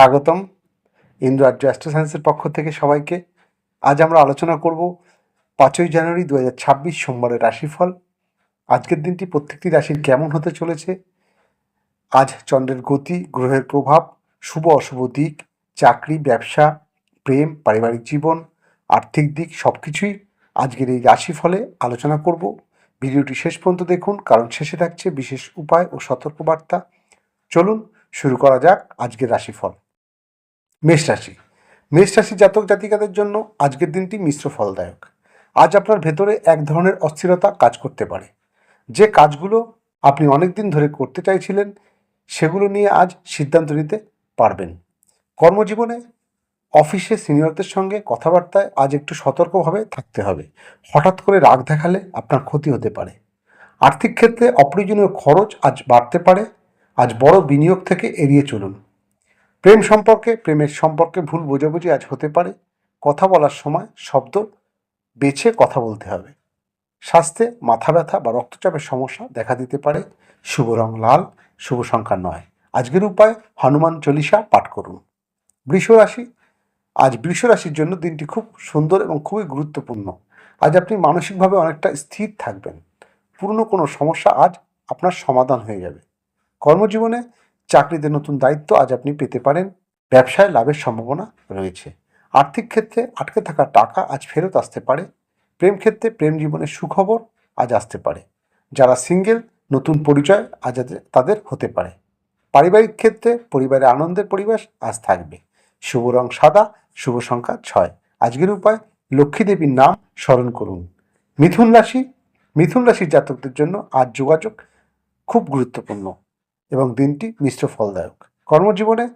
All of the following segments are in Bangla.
স্বাগতম ইন্দ্র আর্য অ্যাস্ট্রো সায়েন্সের পক্ষ থেকে সবাইকে। আজ আমরা আলোচনা করব পাঁচই জানুয়ারি দু হাজার ছাব্বিশ সোমবারের রাশিফল। আজকের দিনটি প্রত্যেকটি রাশির কেমন হতে চলেছে? আজ চন্দ্রের গতি, গ্রহের প্রভাব, শুভ অশুভ দিক, চাকরি, ব্যবসা, প্রেম, পারিবারিক জীবন, আর্থিক দিক সব কিছুই আজকের এই রাশিফলে আলোচনা করব। ভিডিওটি শেষ পর্যন্ত দেখুন, কারণ শেষে থাকছে বিশেষ উপায় ও সতর্কবার্তা। চলুন শুরু করা যাক আজকের রাশিফল। মেষ রাশি। মেষ রাশি জাতক জাতিকাদের জন্য আজকের দিনটি মিশ্র ফলদায়ক। আজ আপনার ভেতরে এক ধরনের অস্থিরতা কাজ করতে পারে। যে কাজগুলো আপনি অনেক দিন ধরে করতে চাইছিলেন, সেগুলো নিয়ে আজ সিদ্ধান্ত নিতে পারবেন। কর্মজীবনে অফিসে সিনিয়রদের সঙ্গে কথাবার্তায় আজ একটু সতর্কভাবে থাকতে হবে। হঠাৎ করে রাগ দেখালে আপনার ক্ষতি হতে পারে। আর্থিক ক্ষেত্রে অপ্রয়োজনীয় খরচ আজ বাড়তে পারে। আজ বড় বিনিয়োগ থেকে এড়িয়ে চলুন। প্রেম সম্পর্কে, প্রেমের সম্পর্কে ভুল বোঝাবুঝি আজ হতে পারে। কথা বলার সময় শব্দ বেছে কথা বলতে হবে। স্বাস্থ্যে মাথা ব্যথা বা রক্তচাপের সমস্যা দেখা দিতে পারে। শুভ রং লাল, শুভ সংখ্যা নয়। আজকের উপায়, হনুমান চল্লিশা পাঠ করুন। বৃষ রাশি, আজ বৃষ রাশির জন্য দিনটি খুব সুন্দর এবং খুবই গুরুত্বপূর্ণ। আজ আপনি মানসিকভাবে অনেকটা স্থির থাকবেন। পুরনো কোনো সমস্যা আজ আপনার সমাধান হয়ে যাবে। কর্মজীবনে চাকরিতে নতুন দায়িত্ব আজ আপনি পেতে পারেন। ব্যবসায় লাভের সম্ভাবনা রয়েছে। আর্থিক ক্ষেত্রে আটকে থাকা টাকা আজ ফেরত আসতে পারে। প্রেম ক্ষেত্রে প্রেম জীবনের সুখবর আজ আসতে পারে। যারা সিঙ্গেল, নতুন পরিচয় আজ তাদের হতে পারে। পারিবারিক ক্ষেত্রে পরিবারে আনন্দের পরিবেশ আজ থাকবে। শুভ রং সাদা, শুভ সংখ্যা ছয়। আজকের উপায়, লক্ষ্মী দেবীর নাম স্মরণ করুন। মিথুন রাশি, মিথুন রাশির জাতকদের জন্য আজ যোগাযোগ খুব গুরুত্বপূর্ণ। এবং দিনটি মিশ্র ফলদায়ক। কর্মজীবনে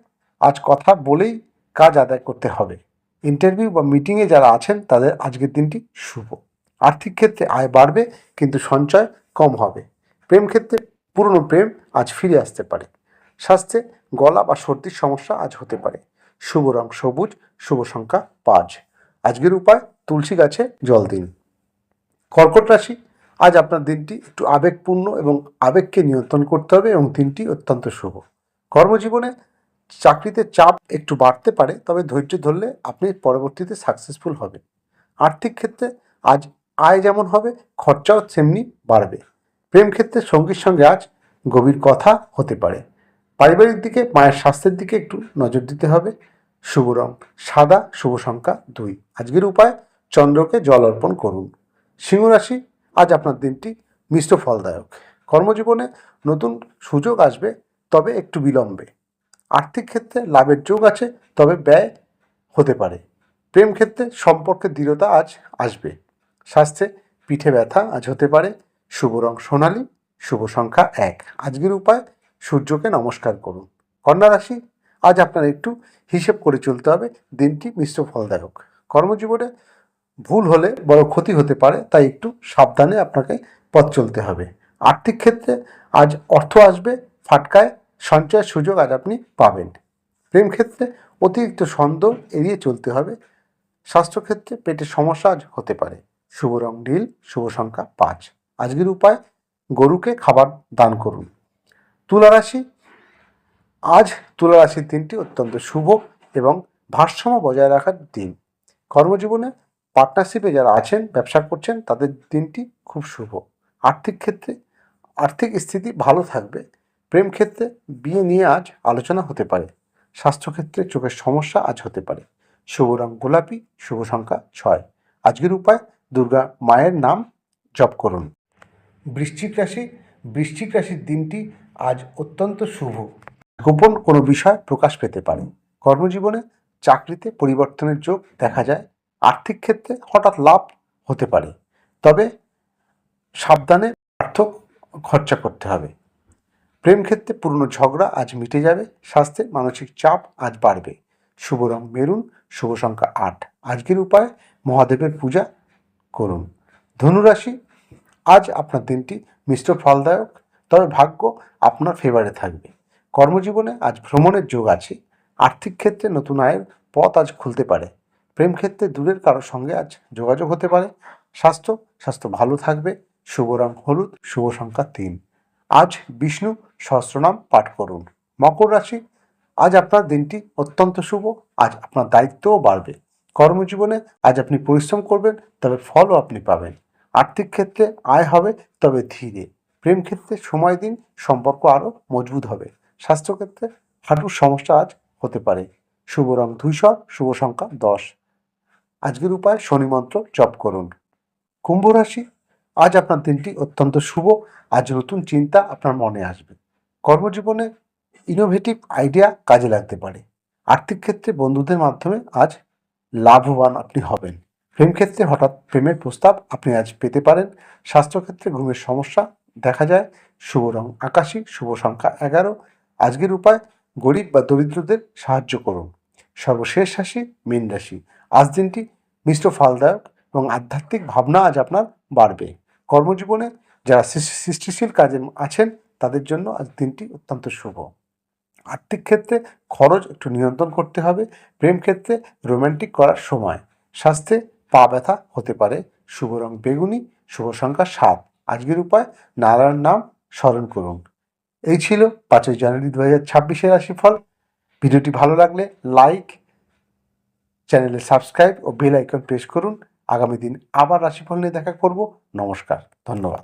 আজ কথা বলেই কাজ আদায় করতে হবে। ইন্টারভিউ বা মিটিংয়ে যারা আছেন, তাদের আজকের দিনটি শুভ। আর্থিক ক্ষেত্রে আয় বাড়বে, কিন্তু সঞ্চয় কম হবে। প্রেম ক্ষেত্রে পুরনো প্রেম আজ ফিরে আসতে পারে। স্বাস্থ্যে গলা বা সর্দির সমস্যা আজ হতে পারে। শুভ রং সবুজ, শুভ সংখ্যা পাঁচ। আজকের উপায় তুলসী গাছে জল দিন। কর্কট রাশি আজ আপনার দিনটি একটু আবেগপূর্ণ এবং আবেগকে নিয়ন্ত্রণ করতে হবে এবং দিনটি অত্যন্ত শুভ। কর্মজীবনে চাকরিতে চাপ একটু বাড়তে পারে, তবে ধৈর্য ধরলে আপনি পরবর্তীতে সাকসেসফুল হবেন। আর্থিক ক্ষেত্রে আজ আয় যেমন হবে, খরচাও তেমনি বাড়বে। প্রেম ক্ষেত্রে সঙ্গীর সঙ্গে আজ গভীর কথা হতে পারে। পারিবারিক দিকে, মায়ের স্বাস্থ্যের দিকে একটু নজর দিতে হবে। শুভ রং, সাদা, শুভ সংখ্যা দুই। আজকের উপায়, চন্দ্রকে জল অর্পণ করুন। সিংহ রাশি আজ আপনার দিনটি মিশ্র ফলদায়ক। কর্মজীবনে নতুন সুযোগ আসবে, তবে একটু বিলম্বে। আর্থিক ক্ষেত্রে লাভের যোগ আছে, তবে ব্যয় হতে পারে। প্রেম ক্ষেত্রে সম্পর্কে দৃঢ়তা আজ আসবে। স্বাস্থ্যে পিঠে ব্যথা আজ হতে পারে। শুভ রং সোনালি, শুভ সংখ্যা এক। আজকের উপায়, সূর্যকে নমস্কার করুন। কন্যা রাশি, আজ আপনার একটু হিসেব করে চলতে হবে। দিনটি মিশ্র ফলদায়ক। কর্মজীবনে ভুল হলে বড় ক্ষতি হতে পারে, তাই একটু সাবধানে আপনাকে পথ চলতে হবে। আর্থিক ক্ষেত্রে আজ অর্থ আসবে, ফাটকায় সঞ্চয়ের সুযোগ আজ আপনি পাবেন। প্রেম ক্ষেত্রে অতিরিক্ত সন্দেহ এড়িয়ে চলতে হবে। স্বাস্থ্যক্ষেত্রে পেটের সমস্যা আজ হতে পারে। শুভ রং নীল, শুভ সংখ্যা পাঁচ। আজকের উপায়, গরুকে খাবার দান করুন। তুলা রাশি, আজ তুলা রাশির দিনটি অত্যন্ত শুভ এবং ভারসাম্য বজায় রাখার দিন। কর্মজীবনে পার্টনারশিপে যারা আছেন, ব্যবসা করছেন, তাদের দিনটি খুব শুভ। আর্থিক ক্ষেত্রে আর্থিক স্থিতি ভালো থাকবে। প্রেম ক্ষেত্রে বিয়ে নিয়ে আজ আলোচনা হতে পারে। স্বাস্থ্যক্ষেত্রে চোখের সমস্যা আজ হতে পারে। শুভ রং গোলাপি, শুভ সংখ্যা ছয়। আজকের উপায়, দুর্গা মায়ের নাম জপ করুন। বৃশ্চিক রাশি, বৃশ্চিক রাশির দিনটি আজ অত্যন্ত শুভ। গোপন কোনো বিষয় প্রকাশ পেতে পারে। কর্মজীবনে চাকরিতে পরিবর্তনের যোগ দেখা যায়। আর্থিক ক্ষেত্রে হঠাৎ লাভ হতে পারে। তবে সাবধানে অর্থ খরচা করতে হবে। প্রেম ক্ষেত্রে পুরনো ঝগড়া আজ মিটে যাবে, স্বাস্থ্যে মানসিক চাপ আজ বাড়বে। শুভ রং মেরুন, শুভ সংখ্যা আট। আজকের উপায়, মহাদেবের পূজা করুন। ধনুরাশি, আজ আপনার দিনটি মিশ্র ফলদায়ক, তবে ভাগ্য আপনার ফেভারে থাকবে। কর্মজীবনে আজ ভ্রমণের যোগ আছে। আর্থিক ক্ষেত্রে নতুন আয়ের পথ আজ খুলতে পারে। প্রেম ক্ষেত্রে দূরের কারোর সঙ্গে আজ যোগাযোগ হতে পারে। স্বাস্থ্য স্বাস্থ্য ভালো থাকবে। শুভ রং হলুদ, শুভ সংখ্যা তিন। আজ বিষ্ণু সহস্রনাম পাঠ করুন। মকর রাশি, আজ আপনার দিনটি অত্যন্ত শুভ, আজ আপনার দায়িত্বও বাড়বে। কর্মজীবনে আজ আপনি পরিশ্রম করবেন, তবে ফলও আপনি পাবেন। আর্থিক ক্ষেত্রে আয় হবে, তবে ধীরে। প্রেম ক্ষেত্রে সময় দিন, সম্পর্ক আরও মজবুত হবে। স্বাস্থ্যক্ষেত্রে হাঁটুর সমস্যা আজ হতে পারে। শুভ রং ধূসর, শুভ সংখ্যা দশ। আজকের উপায় শনি মন্ত্র জপ করুন। কুম্ভ রাশি, আজ আপনার দিনটি অত্যন্ত শুভ, আজ নতুন চিন্তা আপনার মনে আসবে। কর্মজীবনে ইনোভেটিভ আইডিয়া কাজে লাগতে পারে। আর্থিক ক্ষেত্রে বন্ধুদের মাধ্যমে আজ লাভবান আপনি হবেন। প্রেম ক্ষেত্রে হঠাৎ প্রেমের প্রস্তাব আপনি আজ পেতে পারেন। স্বাস্থ্যক্ষেত্রে ঘুমের সমস্যা দেখা যায়। শুভ রং আকাশী, শুভ সংখ্যা এগারো। আজকের উপায় গরিব বা দরিদ্রদের সাহায্য করুন। সর্বশেষ রাশি, মীন রাশি। আজ দিনটি মিশ্র ফলদায়ক এবং আধ্যাত্মিক ভাবনা আজ আপনার বাড়বে। কর্মজীবনে যারা সৃষ্টিশীল কাজে আছেন, তাদের জন্য আজ দিনটি অত্যন্ত শুভ। আর্থিক ক্ষেত্রে খরচ একটু নিয়ন্ত্রণ করতে হবে, প্রেম ক্ষেত্রে রোমান্টিক করার সময়। স্বাস্থ্যে পা ব্যথা হতে পারে, শুভ রং বেগুনি, শুভ সংখ্যা সাত। আজকের উপায়, নারায়ণ নাম স্মরণ করুন। এই ছিল পাঁচই জানুয়ারি দু হাজার ছাব্বিশের রাশিফল। ভিডিওটি ভালো লাগলে লাইক চ্যানেলে সাবস্ক্রাইব ও বেল আইকন প্রেস করুন। আগামী দিন আবার রাশিফল নিয়ে দেখা করব। নমস্কার, ধন্যবাদ।